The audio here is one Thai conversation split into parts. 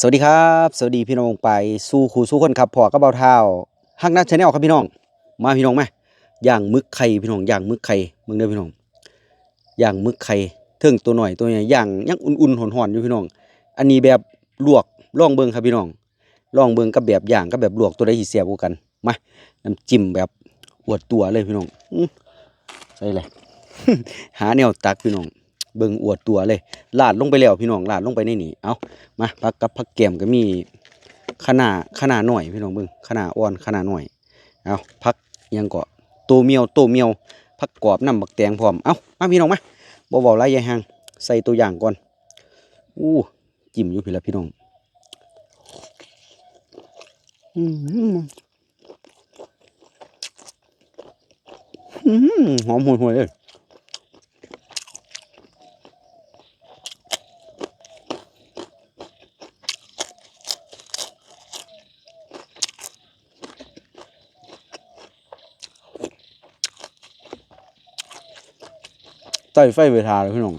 สวัสดีครับ สวัสดีพี่น้องไปสู่ครูสู่คนครับพอกับเบาเท้าฮักนัดชาแนลครับพี่น้อง มาพี่น้องไหมาย่างมึกไข่พี่น้องอย่างมึกไข่มึงเด้อพี่น้องอย่างมึกไข่เทิงตัวหน่อยตัวใหญ่ย่างยังอุ่นๆหอนๆอยู่พี่น้อง อันนี้แบบลวกลองเบิงครับพี่น้องลองเบิงกับแบบอย่างกับแบบลวกตัวใดสิแซ่บกว่ากันมาน้ำจิ้มแบบอวดตัวเลยพี่น้องใส่เลยหาแนวตักพี่น้อง เบิ่งอวดตัวเลยลาดลงไปแล้วพี่น้องลาดลงไปในนี่เอามาผักกับผักแกมก็มีขนาดขนาดหน่อยพี่น้องเบิ่งขนาดอ่อนขนาดหน่อยเอาผักยังเก็โตเมียวโตเมียวผักกรอบน้ำบักแตงพร้อมเอามาพี่น้องมาบ่เว้าหลายายหางใส่ตัวอย่างก่อนอู้จิ้มอยู่พี่ละพี่น้องอืมอืมหอมห่วยๆเลย ใต้ไฟเวทาเลยพี่น้อง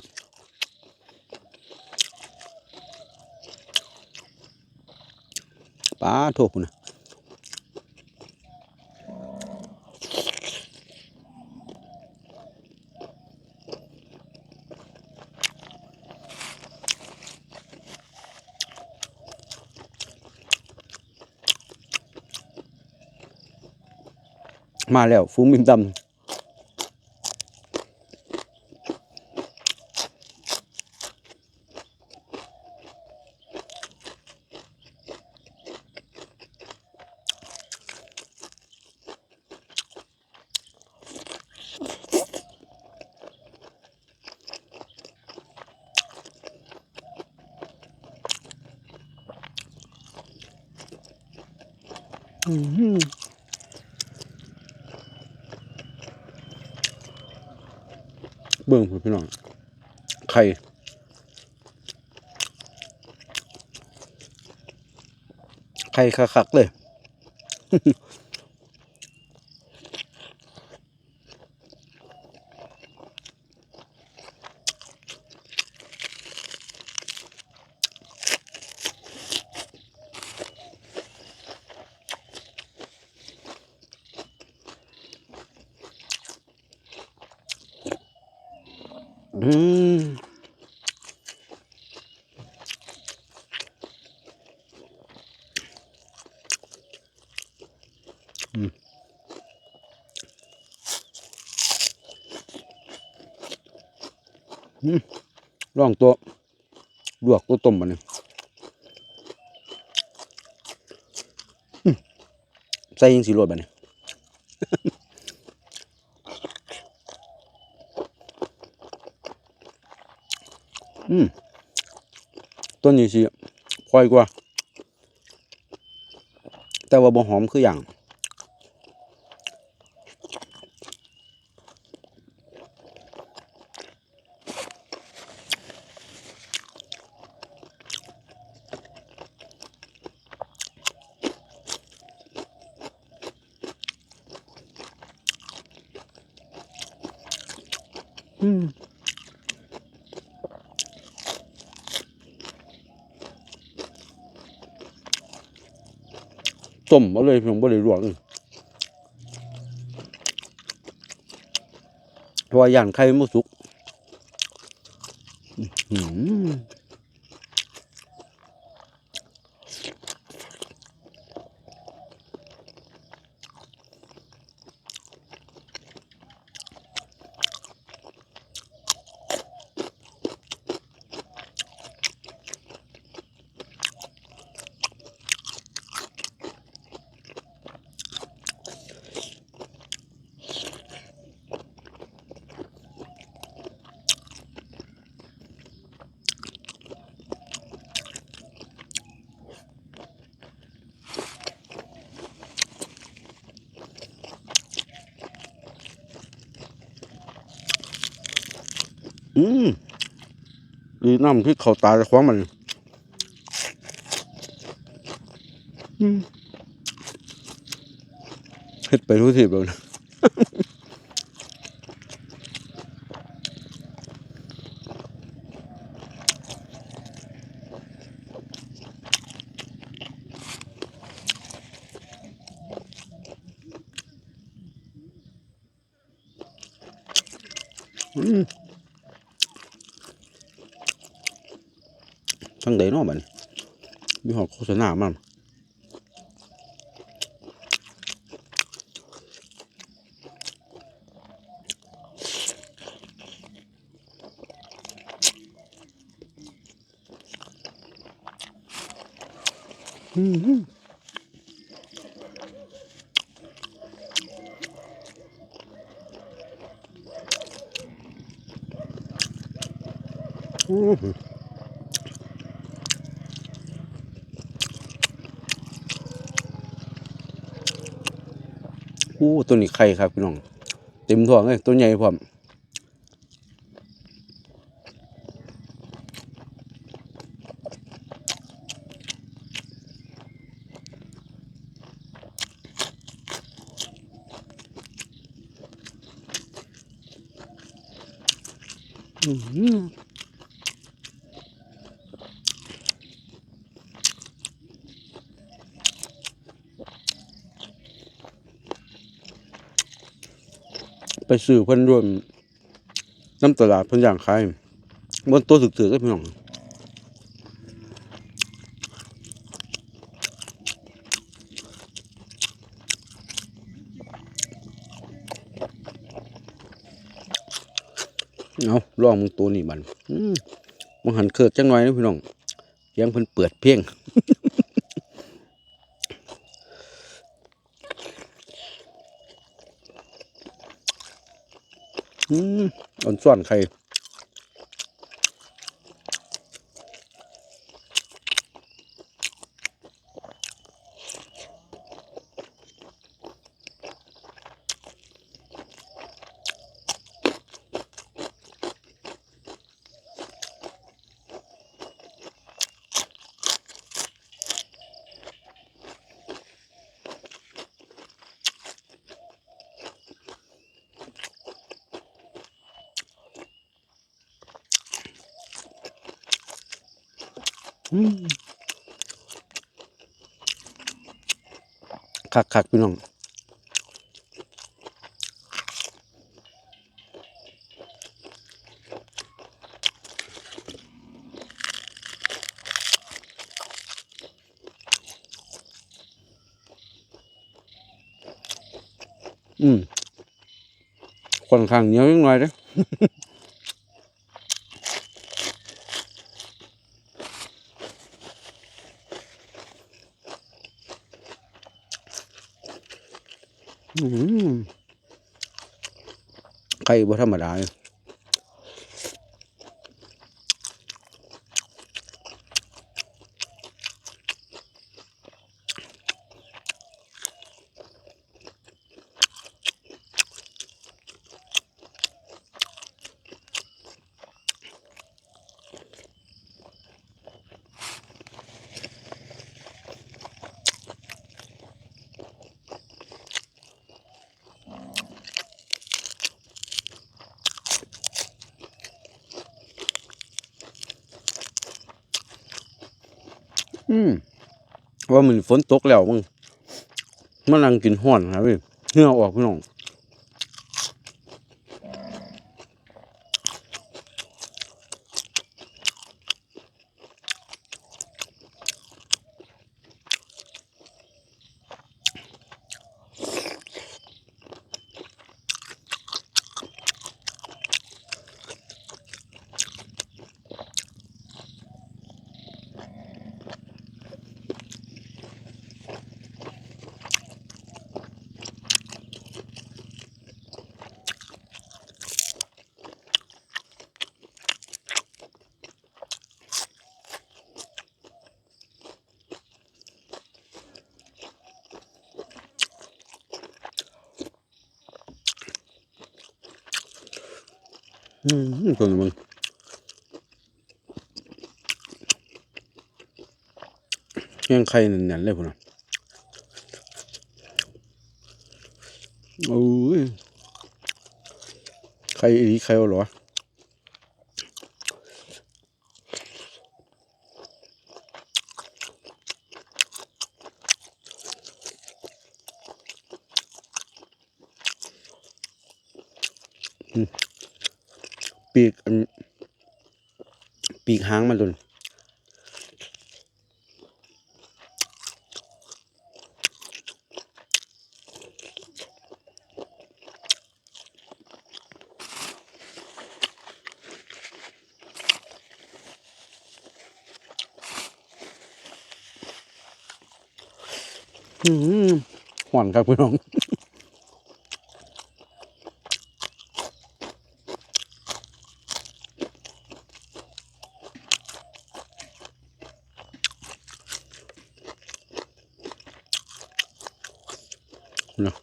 ป้าโทษคุณนะมาแล้วฟุ้งบินตำ เบิ่งพี่น้อง ไข่ไข่คักๆเลย อืม อืมอืมลองตัวลวกตัวต้มมันนี่อืมใส่ยิงสีรวดบันนี่อืมต้นนี้สิพอยกว่า แต่ว่าบ่หอมคืออย่าง อืมต้มมาเลยเพียงบ่ได้ลวกเพราะว่าย่างไข่มันสุก อืม อืมดีน้ำที่เขาตาจะคว้างมันเฮ็ดไปทุกทีเลยนะอืม ทั้งใดเนาะบัดนี้มีหอกโฆษณามันอืมอืม อ้ตัวนี้ไข่ครับพี่น้อง เต็มท้องเลยตัวใหญ่พร้อมอื้อหือ ไปซื้อเพิ่นรวมน้ำตลาดเพิ่นย่างขายบนตัวถึกๆก็พี่น้องเอาลองมึงตัวนี้บันมึงหันเคิร์ดจังหน่อยนะพี่น้องยังเพิ่นเปิดเพลง อืมอ่อนส่วนใค คักคักพี่น้องอืมค่อนข้างเหนียวยังไงเด้ออืม ไข่บ่ธรรมดาเลย อืมว่ามันฝนตกแล้วมึงมันั่งกินห่อนครับพี่เหงื่อออกพี่น้อง อืมคนมึงยังไข่แน่นๆเลยพุ่นน่ะโอ้ยไข่อีไข่เอาเหรอ ปีกอันปีกหางมันตุนอืมหวานครับพี่น้อง เนาะ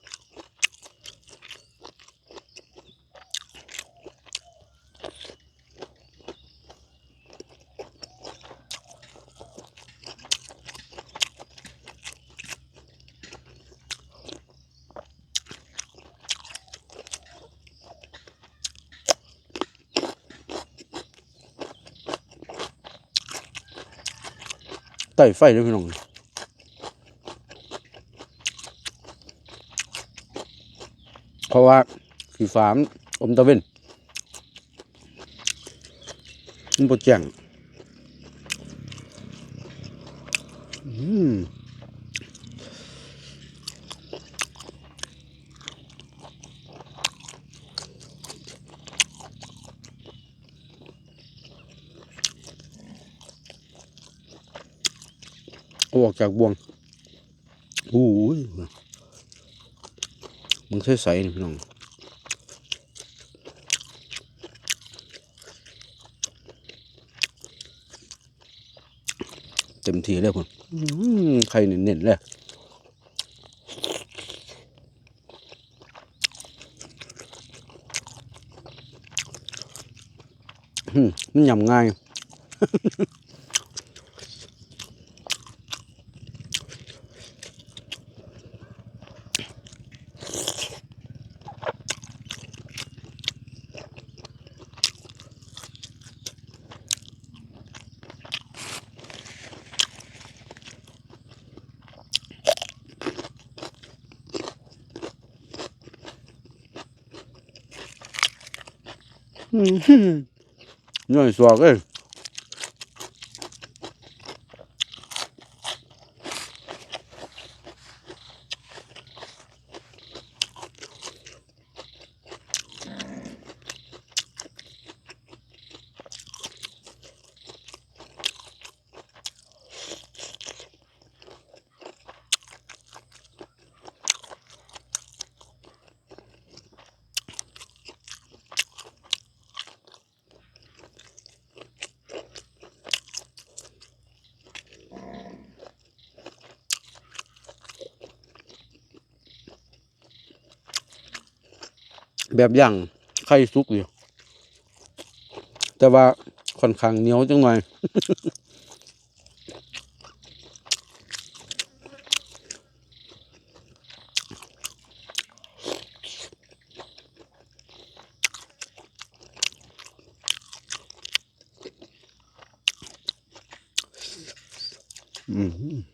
ไต่ไฟด้วยพี่น้อง เพราะว่าสีฟ้ามอมตะเวนมันบดแจ้งอืมอออกจากบวงโอ้ย มันใสๆนี่พี่น้องเต็มทีเลยคุณอื้อไข่เน้นๆเลยมันยำง่าย อืมหน่อยสวกเอ้ย แบบย่างไข่สุกอยู่แต่ว่าค่อนข้างเหนียวจังหน่อยอืม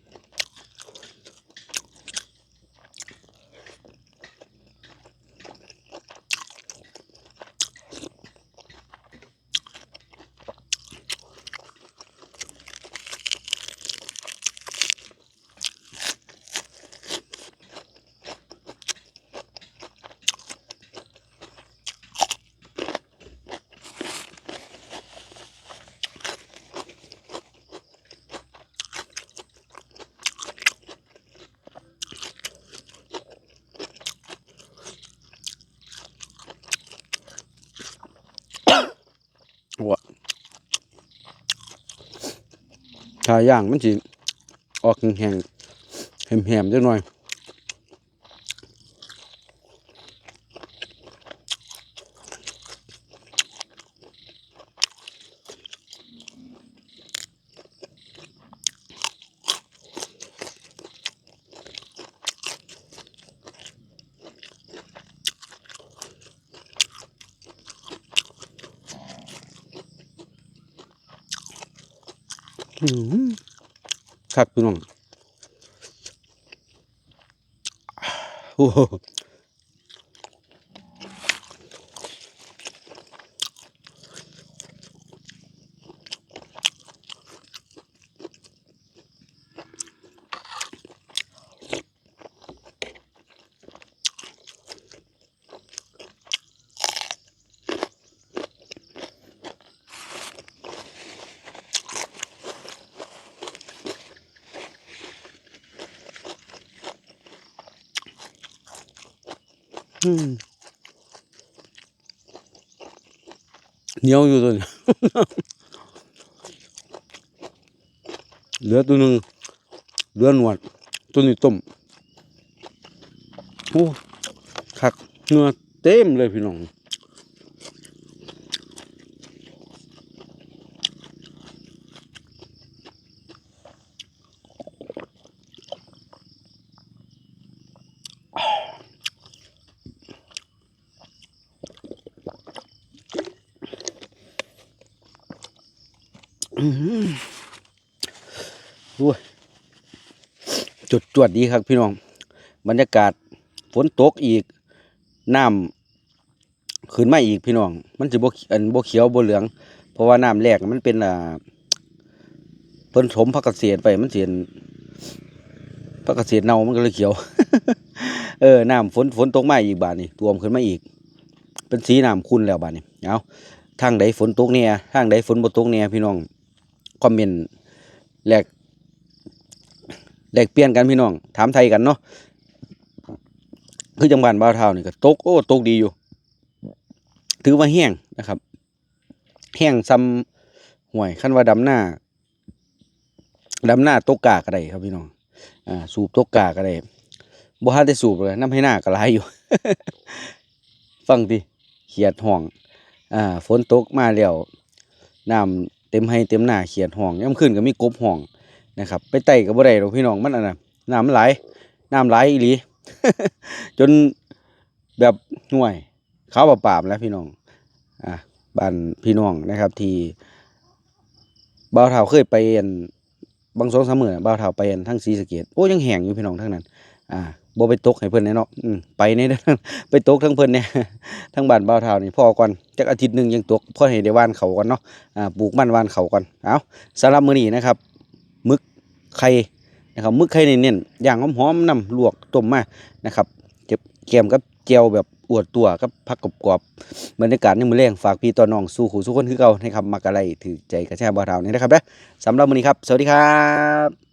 ถ้าย่างมันสิออกแห้งแหมๆจังหน่อย ครับพี่น้องโอ้ เหนียวอยู่ตัวนี้เหลือตัวหนึ่งเหลือหนวด ตัวนี้ต้มโอ้คักเนื้อเต็มเลยพี่น้อง วดดีครับพี่น้อง บรรยากาศฝนตกอีกน้ำขึ้นมาอีกพี่น้อง มันจะบ่อันบ่เขียวบ่เหลือง เพราะว่าน้ำแรกมันเป็นอ่าเพิ่นถมผักเกษตรไปมันเสียนผักเกษตรเน่ามันก็เลยเขียว เออน้ำฝนฝนตกมาอีกบาดนี้ท่วมขึ้นมาอีก เป็นสีน้ำขุ่นแล้วบาดนี้เอาทางใดฝนตกเนี่ยทางใดฝนบ่ตกเนี่ยพี่น้องคอมเมนต์แลก แลกเปลี่ยนกันพี่น้อง ถามไทยกันเนาะคือจังหวัดบ้าวเท่านี่ก็ตกโอ้ตกดีอยู่ ถือว่าแห้งนะครับ แห้งซ้ำห่วยขั้นว่าดำหน้าดำหน้าตกกาก็ได้ครับพี่น้องอ่าสูบตกกาก็ได้บ่ทันได้สูบเลยน้ำให้หน้าก็หลายอยู่ ฟังดิเขียดห้องอ่าฝนตกมาแล้วน้ำเต็มให้เต็มหน้าเขียดห้องย่ำขึ้นก็มีกบห้อง นะครับ ไปไต่กับบ่ได้หรอกพี่น้องมันอันน่ะน้ำไหลน้ำไหลอีหลี จนแบบห่วยเขาบาปราบแล้วพี่น้องอะบ้านพี่น้องนะครับที่บ่าวเฒ่าเคยไปอันบางสองสามมื้อน่ะบ่าวเฒ่าไปอันทั้งศรีสะเกษโอ้ยังแห้งอยู่พี่น้องทั้งนั้น อ่าบ่ไปตกให้เพิ่อนแน่เนาะอืมไปในเด้อไปตกทั้งเพิ่อนเนี่ยทั้งบ้านบ่าวเฒ่านี่พอก่อนจักอาทิตย์หนึ่งยังตกพ่อให้ได้ว่านเขาก่อนเนาะอ่าปลูกมันว่านเขาก่อนเอาสำหรับมื้อนี้นะครับ ไข่นะครับมึกไข่เน้นๆอย่างหอมๆนำลวกต้มมานะครับเก็บเกมกับเจียวแบบอวดตัวกับผักกรอบๆบรรยากาศในมือแรงฝากพี่ต่อน้องสู่ขู่สู่คนคือเก่านะครับมักอะไรถือใจกระแช่บ่าวเท้านี่นะครับนะสำหรับวันนี้ครับ สวัสดีครับ